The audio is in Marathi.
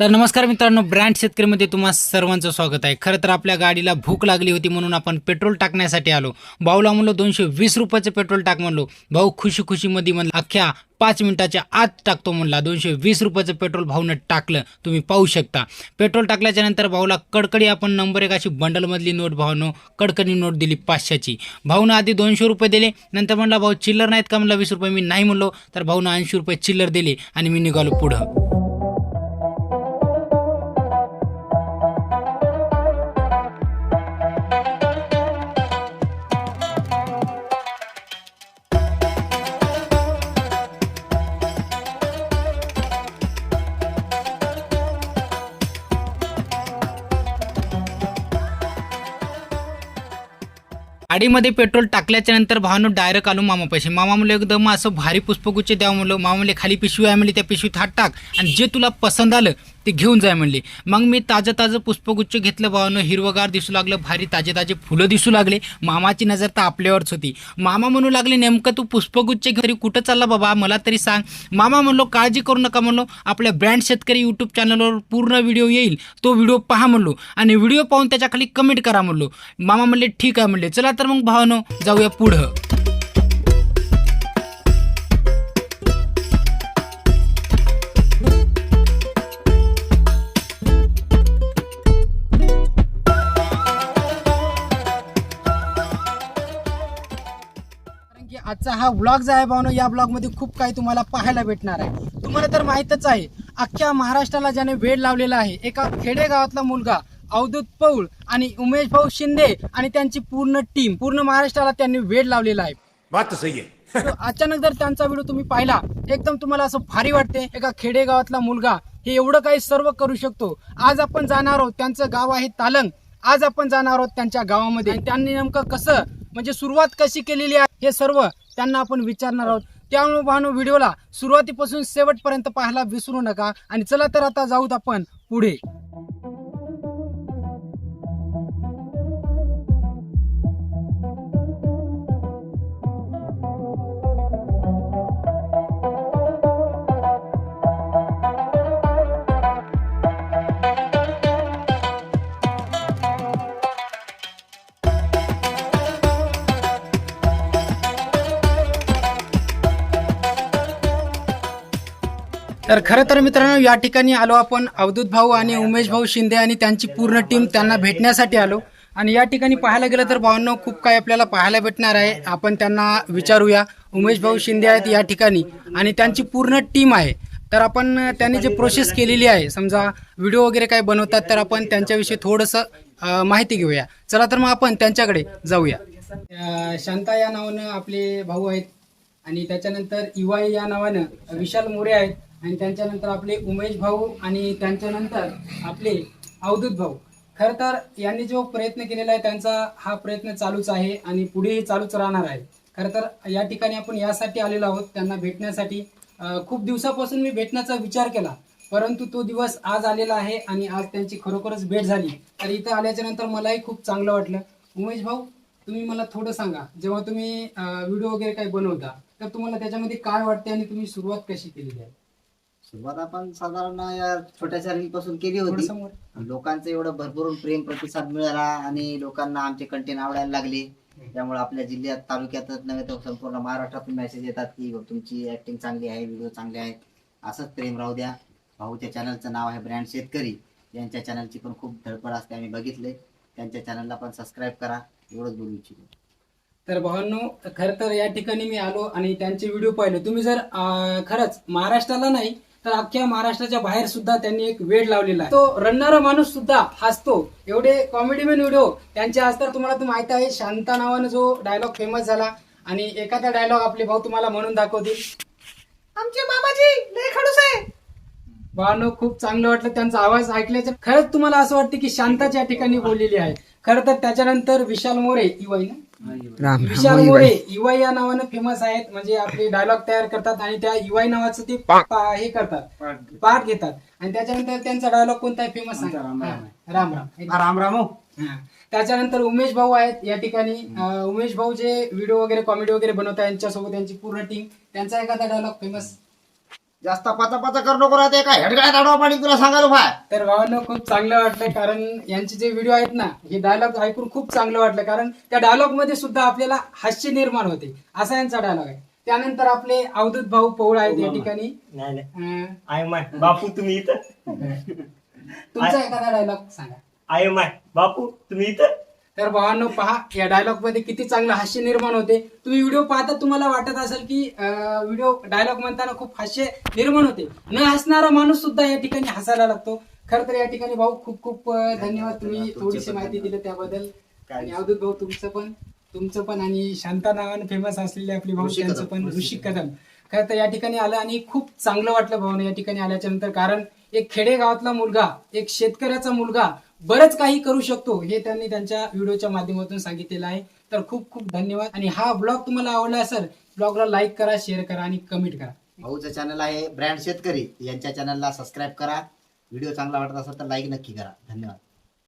तर नमस्कार मित्रांनो ब्रँड शेतकरीमध्ये तुम्हा सर्वांचं स्वागत आहे. खरं तर आपल्या गाडीला भूक लागली होती म्हणून आपण पेट्रोल टाकण्यासाठी आलो. भाऊला म्हणलो दोनशे वीस रुपयाचं पेट्रोल टाक म्हणलो. भाऊ खुशी खुशीमध्ये म्हणलं अख्ख्या पाच मिनिटाच्या आत टाकतो म्हणला. दोनशे वीस रुपयाचं पेट्रोल भाऊनं टाकलं. तुम्ही पाहू शकता. पेट्रोल टाकल्याच्या नंतर भाऊला कडकडी आपण नंबर एक अशी बंडलमधली नोट भाऊनं कडकडी नोट दिली पाचशेची. भाऊनं आधी दोनशे रुपये दिले. नंतर म्हणला भाऊ चिल्लर नाहीत का? म्हणला वीस रुपये मी नाही म्हणलो. तर भाऊनं ऐंशी रुपये चिल्लर दिले आणि मी निघालो पुढं. गाडीमध्ये पेट्रोल टाकल्याच्या नंतर भावानं डायरेक्ट आलो मामा पैसे. मामा म्हणलं एकदम असं भारी पुष्पगुच्छ द्या म्हणलं. मामा म्हणले खाली पिशवी आहे. म्हणली त्या पिशवीत हात टाक आणि जे तुला पसंत आलं ते घेऊन जाय म्हणले. मग मी ताजं ताजं पुष्पगुच्छ घेतलं भावानं. हिरवगार दिसू लागलं भारी ताजे ताजे फुलं दिसू लागले. मामाची नजर तर आपल्यावरच होती. मामा म्हणू लागले नेमकं तू पुष्पगुच्छ घरी कुठं चालला बाबा? मला तरी सांग. मामा म्हणलो काळजी करू नका म्हणलो. आपल्या ब्रँड शेतकरी यूट्यूब चॅनलवर पूर्ण व्हिडिओ येईल. तो व्हिडिओ पहा म्हणलो. आणि व्हिडिओ पाहून त्याच्याखाली कमेंट करा म्हणलो. मामा म्हणले ठीक आहे म्हणले. चला तर मग भावानो जाऊया पुढं. आजचा हा व्लॉग जो आहे भावनो या ब्लॉगमध्ये खूप काही तुम्हाला पाहायला भेटणार आहे. तुम्हाला तर माहीतच आहे अख्ख्या महाराष्ट्राला ज्याने वेळ लावलेला आहे एका खेडेगावातला मुलगा अवधूत पौळ आणि उमेश भाऊ शिंदे आणि त्यांची पूर्ण टीम पूर्ण महाराष्ट्राला त्यांनी वेळ लावलेला आहे. बात सही है तो अचानक जर त्यांचा व्हिडिओ तुम्ही पाहिला एकदम तुम्हाला असं भारी वाटते एका खेडेगावातला मुलगा हे एवढं काही सर्व करू शकतो. आज आपण जाणार आहोत त्यांचं गाव आहे तालंग. आज आपण जाणार आहोत त्यांच्या गावामध्ये. आणि त्यांनी नेमकं कसं म्हणजे सुरुवात कशी केलेली आहे हे सर्व त्यांना आपण विचारणार आहोत. त्यामुळे भानू व्हिडिओला सुरुवातीपासून शेवटपर्यंत पाहायला विसरू नका. आणि चला तर आता जाऊत आपण पुढे. तर खरं तर मित्रांनो या ठिकाणी आलो आपण. अवधूत भाऊ आणि उमेश भाऊ शिंदे आणि त्यांची पूर्ण टीम त्यांना भेटण्यासाठी आलो. आणि या ठिकाणी पाहायला गेलं तर भावांनो खूप काही आपल्याला पाहायला भेटणार आहे. आपण त्यांना विचारूया. उमेश भाऊ शिंदे आहेत या ठिकाणी आणि त्यांची पूर्ण टीम आहे. तर आपण त्यांनी जे प्रोसेस केलेली आहे समजा व्हिडिओ वगैरे काय बनवतात तर आपण त्यांच्याविषयी थोडंसं माहिती घेऊया. चला तर मग आपण त्यांच्याकडे जाऊया. शांता या नावानं आपले भाऊ आहेत आणि त्याच्यानंतर इवाई या नावानं विशाल मोरे आहेत. आणि त्यांच्यानंतर आपले उमेश भाऊ आणि त्यांच्यानंतर आपले अवधूत भाऊ. खरं तर यांनी जो प्रयत्न केलेला आहे त्यांचा हा प्रयत्न चालूच आहे आणि पुढेही चालूच राहणार आहे. खरं तर या ठिकाणी आपण यासाठी आलेलो आहोत त्यांना भेटण्यासाठी. खूप दिवसापासून मी भेटण्याचा विचार केला परंतु तो दिवस आज आलेला आहे आणि आज त्यांची खरोखरच भेट झाली. तर इथं आल्याच्यानंतर मलाही खूप चांगलं वाटलं. उमेश भाऊ तुम्ही मला थोडं सांगा जेव्हा तुम्ही व्हिडिओ वगैरे काही बनवता तर तुम्हाला त्याच्यामध्ये काय वाटते आणि तुम्ही सुरुवात कशी केलेली आहे? सुरुवात आपण साधारण या छोट्या चॅनलपासून केली होती. समोर. लोकांचं एवढं भरभरून प्रेम प्रतिसाद मिळाला आणि लोकांना आमचे कंटेंट आवडायला लागले. त्यामुळे आपल्या जिल्ह्यात तालुक्यातच नव्हे तर संपूर्ण महाराष्ट्रातून मेसेज येतात की तुमची ऍक्टिंग चांगली आहे व्हिडिओ चांगले आहेत. असंच प्रेम राहू द्या. भाऊच्या चॅनलचं नाव आहे ब्रँड शेतकरी यांच्या चॅनलची पण खूप धडपड असते आम्ही बघितले. त्यांच्या चॅनलला पण सबस्क्राईब करा. एवढंच बोलू इच्छितो. तर भावांनो खरं तर या ठिकाणी मी आलो आणि त्यांचे व्हिडिओ पाहिले. तुम्ही जर खरंच महाराष्ट्राला नाही तर अख्ख्या महाराष्ट्राच्या बाहेर सुद्धा त्यांनी एक वेळ लावलेला आहे. तो रडणारा माणूस सुद्धा हसतो. एवढे कॉमेडीमॅन व्हिडिओ त्यांचे हसतात तुम्हाला तर माहीत आहे शांता नावानं जो डायलॉग फेमस झाला आणि एखादा डायलॉग आपले भाऊ तुम्हाला म्हणून दाखवतील. आमचे मामाजी लय खडूस आहे. खूप चांगलं वाटलं त्यांचा आवाज ऐकल्याचं. खरंच तुम्हाला असं वाटतं की शांताच्या ठिकाणी बोललेली आहे. खरं तर त्याच्यानंतर विशाल मोरे इवाई ना? विशाल मोरे इवाई या नावानं फेमस आहेत. म्हणजे आपले डायलॉग तयार करतात आणि त्या इवाई नावाचं ते पा- हे करतात. पाठ घेतात. आणि त्याच्यानंतर त्यांचा डायलॉग कोणता आहे? फेमस राम राम राम राम. हा. त्याच्यानंतर उमेश भाऊ आहेत या ठिकाणी. अं, उमेश भाऊ जे व्हिडिओ वगैरे कॉमेडी वगैरे बनवतात यांच्यासोबत त्यांची पूर्ण टीम त्यांचा एखादा डायलॉग फेमस जास्त पाचा पाचा करू नको राहते काय हेडगाळ्यात आडवा पाणी तुला सांगायला भाय तर भावांनो खूप चांगलं वाटलं कारण यांचे जे व्हिडिओ आहेत ना हे डायलॉग ऐकून खूप चांगलं वाटलं कारण त्या डायलॉगमध्ये सुद्धा आपल्याला हास्य निर्माण होते असा यांचा डायलॉग आहे. त्यानंतर आपले अवधूत भाऊ पौळ आहेत या ठिकाणी. नाही नाही. अं, आय माय बापू तुम्ही इथं? तुमचा एखादा डायलॉग सांगा. आय माय बापू तुम्ही इथं? तर भावांनो पहा या डायलॉगमध्ये किती चांगलं हास्य निर्माण होते. तुम्ही व्हिडिओ पाहता तुम्हाला वाटत असेल की व्हिडिओ डायलॉग म्हणताना खूप हास्य निर्माण होते. न हसणारा माणूस सुद्धा या ठिकाणी हसायला लागतो. खर तर या ठिकाणी भाऊ खूप खूप धन्यवाद तुम्ही थोडीशी माहिती दिली त्याबद्दल. आणि अवधूत भाऊ तुमचं पण. तुमचं पण आणि शांता नावाने फेमस असलेले आपले भाऊ त्यांचं. पण. ऋषी कदम. खरं तर या ठिकाणी आलं आणि खूप चांगलं वाटलं भाऊने या ठिकाणी आल्याच्यानंतर कारण एक खेडेगावातला मुलगा एक शेतकऱ्याचा मुलगा बरंच काही करू शकतो हे त्यांनी त्यांच्या व्हिडिओच्या माध्यमातून सांगितलेलं आहे. तर खूप खूप धन्यवाद. आणि हा ब्लॉग तुम्हाला आवडला असेल ब्लॉगला लाईक करा शेअर करा आणि कमेंट करा. भाऊचं चॅनल आहे ब्रँड शेतकरी. यांच्या चॅनलला सबस्क्राईब करा. व्हिडिओ चांगला वाटत असेल तर लाईक नक्की करा. धन्यवाद.